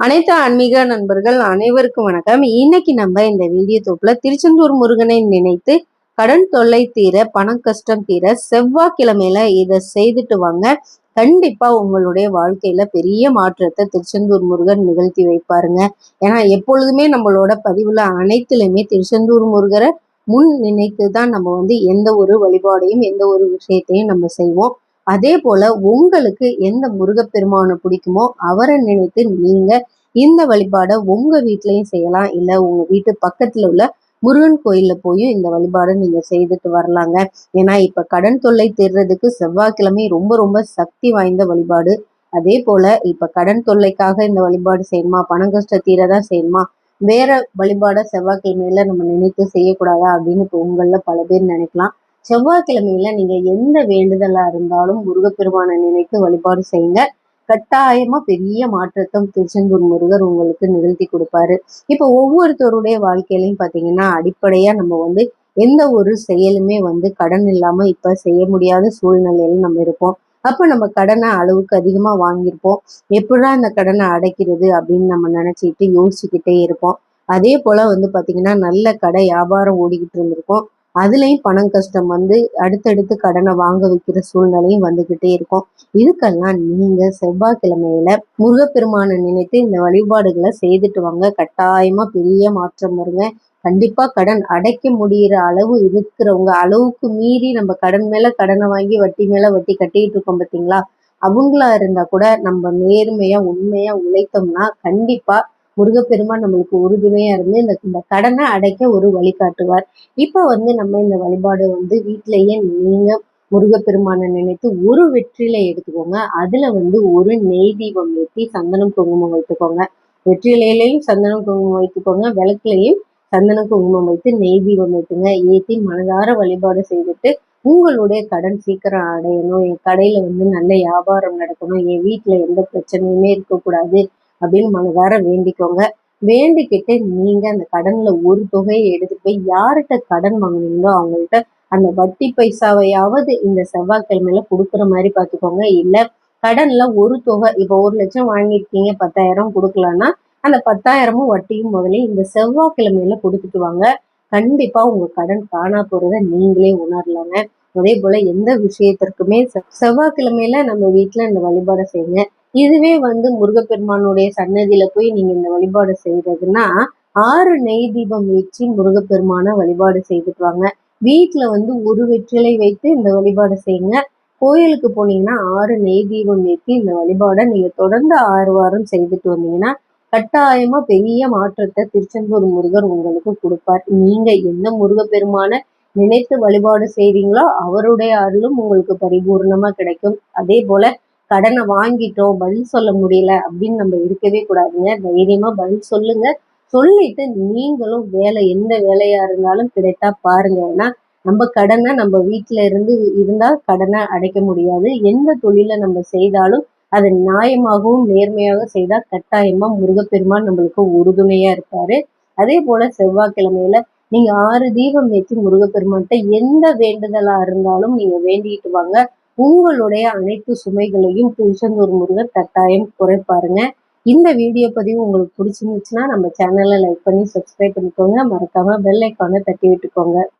அனைத்து ஆன்மீக நண்பர்கள் அனைவருக்கும் வணக்கம். இன்னைக்கு நம்ம இந்த வீடியோ தொப்புல திருச்செந்தூர் முருகனை நினைத்து கடன் தொல்லை தீர பண கஷ்டம் தீர செவ்வாய்க்கிழமையில இதை செய்துட்டு வாங்க. கண்டிப்பா உங்களுடைய வாழ்க்கையில பெரிய மாற்றத்தை திருச்செந்தூர் முருகன் நிகழ்த்தி வைப்பாருங்க. ஏன்னா எப்பொழுதுமே நம்மளோட பதிவுல அனைத்துலயுமே திருச்செந்தூர் முருகரை முன் நினைத்து தான் நம்ம வந்து எந்த ஒரு வழிபாடையும் எந்த ஒரு விஷயத்தையும் நம்ம செய்வோம். அதே போல உங்களுக்கு எந்த முருகப்பெருமானை பிடிக்குமோ அவரை நினைத்து நீங்க இந்த வழிபாடை உங்க வீட்லயும் செய்யலாம். இல்ல உங்க வீட்டு பக்கத்துல உள்ள முருகன் கோயில்ல போய் இந்த வழிபாடை நீங்க செய்துட்டு வரலாங்க. ஏன்னா இப்ப கடன் தொல்லை தீர்றதுக்கு செவ்வாய்க்கிழமை ரொம்ப ரொம்ப சக்தி வாய்ந்த வழிபாடு. அதே போல இப்ப கடன் தொல்லைக்காக இந்த வழிபாடு செய்யணுமா? பணம் கஷ்ட தீரதான் செய்யணுமா? வேற வழிபாட செவ்வாய்க்கிழமையில நம்ம நினைத்து செய்யக்கூடாதா? அப்படின்னு இப்போ உங்களில் பல பேர் நினைக்கலாம். செவ்வாய்க்கிழமையில நீங்க எந்த வேண்டுதலா இருந்தாலும் முருகப்பெருமானை நினைத்து வழிபாடு செய்யுங்க. கட்டாயமா பெரிய மாற்றத்தை திருச்செந்தூர் முருகர் உங்களுக்கு நிகழ்த்தி கொடுப்பாரு. இப்போ ஒவ்வொருத்தருடைய வாழ்க்கையிலையும் பாத்தீங்கன்னா அடிப்படையா நம்ம வந்து எந்த ஒரு செயலுமே வந்து கடன் இல்லாம இப்ப செய்ய முடியாத சூழ்நிலையில நம்ம இருப்போம். அப்ப நம்ம கடனை அளவுக்கு அதிகமா வாங்கியிருப்போம். எப்படா அந்த கடனை அடைக்கிறது அப்படின்னு நம்ம நினைச்சிட்டு யோசிச்சுக்கிட்டே இருப்போம். அதே போல வந்து பாத்தீங்கன்னா நல்ல கடை வியாபாரம் ஓடிக்கிட்டு இருந்திருக்கோம். அதுலேயும் பணம் கஷ்டம் வந்து அடுத்தடுத்து கடனை வாங்க வைக்கிற சூழ்நிலையும் வந்துகிட்டே இருக்கும். இதுக்கெல்லாம் நீங்க செவ்வாய்க்கிழமையில முருகப்பெருமானை நினைத்து இந்த வழிபாடுகளை செய்துட்டு வாங்க. கட்டாயமா பெரிய மாற்றம் வருங்க. கண்டிப்பா கடன் அடைக்க முடியிற அளவு இருக்கிறவங்க அளவுக்கு மீறி நம்ம கடன் மேல கடனை வாங்கி வட்டி மேல வட்டி கட்டிட்டு இருக்கோம் பார்த்தீங்களா அவங்களா இருந்தா கூட நம்ம நேர்மையா உண்மையா உழைத்தோம்னா கண்டிப்பா முருகப்பெருமான் நம்மளுக்கு உறுதுணையா இருந்து இந்த இந்த கடனை அடைக்க ஒரு வழிகாட்டுவார் இப்போ வந்து நம்ம இந்த வழிபாடு வந்து வீட்டிலேயே நீங்க முருகப்பெருமானை நினைத்து ஒரு வெற்றிலை எடுத்துக்கோங்க. அதுல வந்து ஒரு நெய் தீபம் ஏற்றி சந்தனம் குங்குமம் வைத்துக்கோங்க. வெற்றிலையிலையும் சந்தனம் குங்குமம் வைத்துக்கோங்க. விளக்குலையும் சந்தன குங்குமம் வைத்து நெய் தீபம் வைத்துங்க ஏற்றி மனதார வழிபாடு செய்துட்டு உங்களுடைய கடன் சீக்கிரம் அடையணும். என் கடையில வந்து நல்ல வியாபாரம் நடக்கணும். என் வீட்டுல எந்த பிரச்சனையுமே இருக்கக்கூடாது. அப்படின்னு மனதார வேண்டிக்கோங்க. வேண்டிக்கிட்டு நீங்க அந்த கடன்ல ஒரு தொகையை எடுத்துட்டு போய் யார்கிட்ட கடன் வாங்கினீங்களோ அவங்கள்ட்ட அந்த வட்டி பைசாவையாவது இந்த செவ்வாய்க்கிழமையில கொடுக்குற மாதிரி பார்த்துக்கோங்க. இல்லை கடன்ல ஒரு தொகை இப்போ ஒரு லட்சம் வாங்கியிருக்கீங்க பத்தாயிரம் கொடுக்கலன்னா அந்த பத்தாயிரமும் வட்டியும் முதலே இந்த செவ்வாய்க்கிழமையில கொடுத்துட்டு வாங்க. கண்டிப்பா உங்க கடன் காணா போறத நீங்களே உணரலாங்க. அதே போல எந்த விஷயத்திற்குமே செவ்வாய்க்கிழமையில நம்ம வீட்டுல இந்த வழிபாடை செய்யுங்க. இதுவே வந்து முருகப்பெருமானுடைய சன்னதியில போய் நீங்க இந்த வழிபாடு செய்யறதுன்னா ஆறு நெய் தீபம் ஏற்றி முருகப்பெருமான வழிபாடு செய்துட்டு வாங்க வீட்டுல வந்து ஒரு வெற்றிலை வைத்து இந்த வழிபாடு செய்யுங்க. கோயிலுக்கு போனீங்கன்னா ஆறு நெய் தீபம் ஏற்றி இந்த வழிபாடை நீங்க தொடர்ந்து ஆறு வாரம் செய்துட்டு வந்தீங்கன்னா கட்டாயமா பெரிய மாற்றத்தை திருச்செந்தூர் முருகர் உங்களுக்கு கொடுப்பார். நீங்க எந்த முருகப்பெருமான நினைத்து வழிபாடு செய்றீங்களோ அவருடைய அருளும் உங்களுக்கு பரிபூர்ணமா கிடைக்கும். அதே போல கடனை வாங்கிட்டோம் பதில் சொல்ல முடியல அப்படின்னு நம்ம இருக்கவே கூடாதுங்க. தைரியமா பதில் சொல்லுங்க. சொல்லிட்டு நீங்களும் வேலை எந்த வேலையா இருந்தாலும் கிடைத்தா பாருங்க. ஏன்னா நம்ம கடனை நம்ம வீட்டுல இருந்து இருந்தா கடனை அடைக்க முடியாது. எந்த தொழிலை நம்ம செய்தாலும் அதை நியாயமாகவும் நேர்மையாக செய்தா கட்டாயமா முருகப்பெருமான் நம்மளுக்கு உறுதுணையா இருப்பாரு. அதே போல செவ்வாய்க்கிழமையில நீங்க ஆறு தீபம் ஏற்றி முருகப்பெருமான்கிட்ட எந்த வேண்டுதலா இருந்தாலும் நீங்க வேண்டிட்டு வாங்க. உங்களுடைய அனைத்து சுமைகளையும் திருச்செந்தூர் முருகர் கட்டாயம் குறைப்பாருங்க. இந்த வீடியோ பதிவு உங்களுக்கு பிடிச்சிருந்துச்சுன்னா நம்ம சேனலை லைக் பண்ணி சப்ஸ்கிரைப் பண்ணிக்கோங்க. மறக்காம பெல் ஐக்கானை தட்டி விட்டுக்கோங்க.